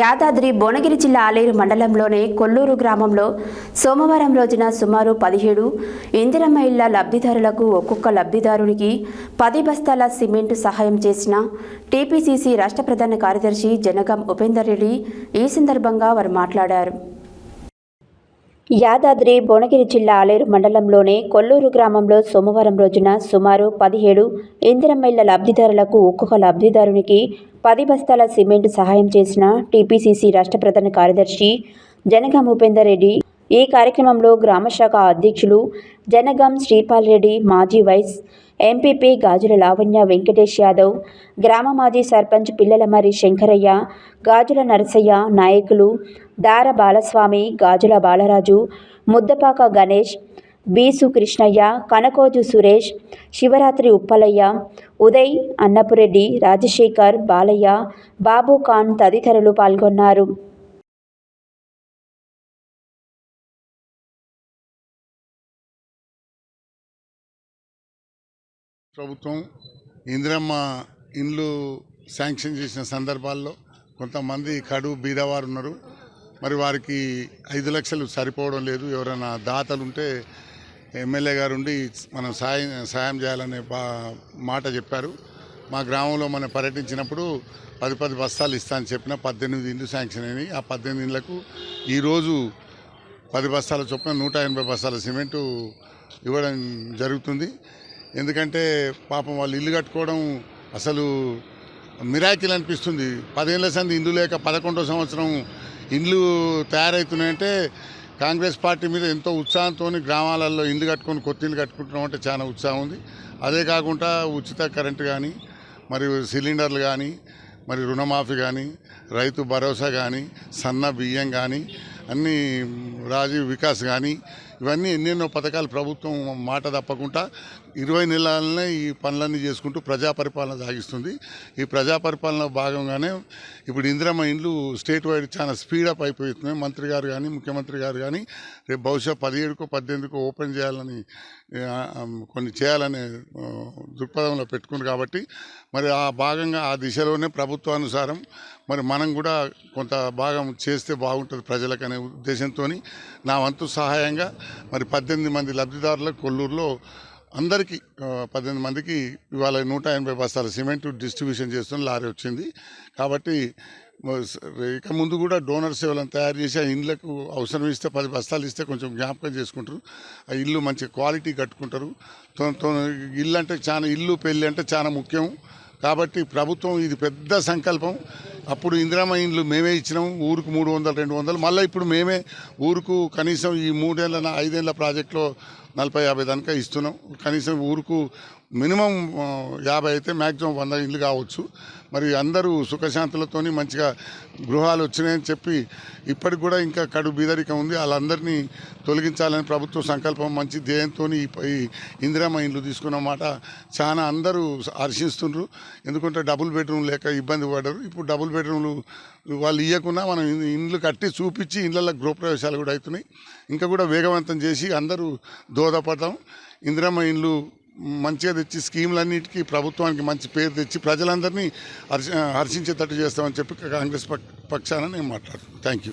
యాదాద్రి భువనగిరి జిల్లా ఆలేరు మండలంలోని కొల్లూరు గ్రామంలో సోమవారం రోజున సుమారు పదిహేడు ఇందిరమ్మ ఇళ్ళ లబ్ధిదారులకు ఒక్కొక్క లబ్ధిదారునికి పది బస్తాల సిమెంటు సహాయం చేసిన టీపీసీసీ రాష్ట్ర ప్రధాన కార్యదర్శి జనగం ఉపేందర్ రెడ్డి ఈ సందర్భంగా వారు మాట్లాడారు. యాదాద్రి భువనగిరి జిల్లా ఆలేరు మండలంలోని కొల్లూరు గ్రామంలో సోమవారం రోజున సుమారు పదిహేడు ఇందిరమ్మ లబ్ధిదారులకు ఒక్కొక్క లబ్ధిదారునికి పది బస్తాల సిమెంట్ సహాయం చేసిన టీపీసీసీ రాష్ట్ర ప్రధాన కార్యదర్శి జనగా ఉపేందర్ రెడ్డి ఈ కార్యక్రమంలో గ్రామశాఖ అధ్యక్షులు జనగం శ్రీపాల్ రెడ్డి మాజీ వైస్ ఎంపీపీ గాజుల లావణ్య వెంకటేష్ యాదవ్ గ్రామ మాజీ సర్పంచ్ పిల్లలమరి శంకరయ్య గాజుల నరసయ్య నాయకులు దార బాలస్వామి గాజుల బాలరాజు ముద్దపాక గణేష్ బీసు కృష్ణయ్య కనకోజు సురేష్ శివరాత్రి ఉప్పలయ్య ఉదయ్ అన్నపురెడ్డి రాజశేఖర్ బాలయ్య బాబు ఖాన్ తదితరులు పాల్గొన్నారు. ప్రభుత్వం ఇందిరమ్మ ఇండ్లు శాంక్షన్ చేసిన సందర్భాల్లో కొంతమంది కడు బీదవారు ఉన్నారు. మరి వారికి ఐదు లక్షలు సరిపోవడం లేదు. ఎవరైనా దాతలు ఉంటే ఎమ్మెల్యే గారు ఉండి మనం సాయం సాయం చేయాలనే మాట చెప్పారు. మా గ్రామంలో మనం పర్యటించినప్పుడు పది పది బస్తాలు ఇస్తా అని చెప్పిన పద్దెనిమిది ఇండ్లు శాంక్షన్ అయినాయి. ఆ పద్దెనిమిది ఇండ్లకు ఈరోజు పది బస్తాల చొప్పున నూట ఎనభై బస్తాల సిమెంటు ఇవ్వడం జరుగుతుంది. ఎందుకంటే పాపం వాళ్ళు ఇల్లు కట్టుకోవడం అసలు మిరాకిల్ అనిపిస్తుంది. పదేళ్ళ సంది ఇల్లు లేక పదకొండో సంవత్సరం ఇండ్లు తయారవుతున్నాయంటే కాంగ్రెస్ పార్టీ మీద ఎంతో ఉత్సాహంతో గ్రామాలలో ఇండ్లు కట్టుకొని కొత్త ఇల్లు కట్టుకుంటున్నాం అంటే చాలా ఉత్సాహం ఉంది. అదే కాకుండా ఉచిత కరెంటు కానీ మరియు సిలిండర్లు కానీ మరి రుణమాఫీ కానీ రైతు భరోసా కానీ సన్న బియ్యం కానీ అన్నీ రాజీవ్ వికాస్ కానీ ఇవన్నీ ఎన్నెన్నో పథకాలు ప్రభుత్వం మాట తప్పకుండా ఇరవై నెలలనే ఈ పనులన్నీ చేసుకుంటూ ప్రజా పరిపాలన సాగిస్తుంది. ఈ ప్రజా పరిపాలన భాగంగానే ఇప్పుడు ఇందిరమ్మ ఇండ్లు స్టేట్ వైడ్ చాలా స్పీడప్ అయిపోతున్నాయి. మంత్రి గారు కానీ ముఖ్యమంత్రి గారు కానీ రేపు బహుశా పదిహేడుకో పద్దెనిమిదికో ఓపెన్ చేయాలని కొన్ని చేయాలనే దృక్పథంలో పెట్టుకుంది కాబట్టి మరి ఆ భాగంగా ఆ దిశలోనే ప్రభుత్వానుసారం మరి మనం కూడా కొంత భాగం చేస్తే బాగుంటుంది ప్రజలకు అనే ఉద్దేశంతో నా వంతు సహాయంగా మరి పద్దెనిమిది మంది లబ్ధిదారులకు కొల్లూరులో అందరికీ పద్దెనిమిది మందికి ఇవాళ నూట ఎనభై బస్తాల సిమెంట్ డిస్ట్రిబ్యూషన్ చేస్తున్న లారీ వచ్చింది. కాబట్టి ఇక ముందు కూడా డోనర్ సేవలను తయారు చేసి ఆ ఇండ్లకు అవసరం ఇస్తే పది బస్తాలు ఇస్తే కొంచెం జ్ఞాపకం చేసుకుంటారు. ఆ ఇల్లు మంచి క్వాలిటీ కట్టుకుంటారు. ఇల్లు అంటే చాలా ఇల్లు పెళ్ళి అంటే చాలా ముఖ్యం. కాబట్టి ప్రభుత్వం ఇది పెద్ద సంకల్పం. అప్పుడు ఇందిరామ ఇండ్లు మేమే ఇచ్చినాం ఊరుకు మూడు వందలు రెండు వందలు. మళ్ళీ ఇప్పుడు మేమే ఊరుకు కనీసం ఈ మూడేళ్ళ ఐదేళ్ళ ఐదేళ్ళ ప్రాజెక్టులో నలభై యాభై దానికా ఇస్తున్నాం. కనీసం ఊరుకు మినిమం యాభై అయితే మ్యాక్సిమం వంద ఇండ్లు కావచ్చు. మరి అందరూ సుఖశాంతులతో మంచిగా గృహాలు వచ్చినాయని చెప్పి ఇప్పటికి కూడా ఇంకా కడు బీదరికం ఉంది. వాళ్ళందరినీ తొలగించాలని ప్రభుత్వ సంకల్పం మంచి ధ్యేయంతో ఈ ఇందిరామ ఇండ్లు తీసుకున్న మాట చాలా అందరూ హర్షిస్తుండ్రు. ఎందుకంటే డబుల్ బెడ్రూమ్ లేక ఇబ్బంది పడ్డారు. ఇప్పుడు డబుల్ బెడ్రూమ్లు వాళ్ళు ఇవ్వకుండా మనం ఇండ్లు కట్టి చూపించి ఇళ్ళల్లో గృహప్రవేశాలు కూడా అవుతున్నాయి. ఇంకా కూడా వేగవంతం చేసి అందరూ దోహదపడతాం. ఇందిరమ్మ ఇండ్లు మంచిగా తెచ్చి స్కీములన్నిటికీ ప్రభుత్వానికి మంచి పేరు తెచ్చి ప్రజలందరినీ హర్ష హర్షించేటట్టు చేస్తామని చెప్పి కాంగ్రెస్ పక్- పక్షాన నేను మాట్లాడుతున్నాను. Thank you.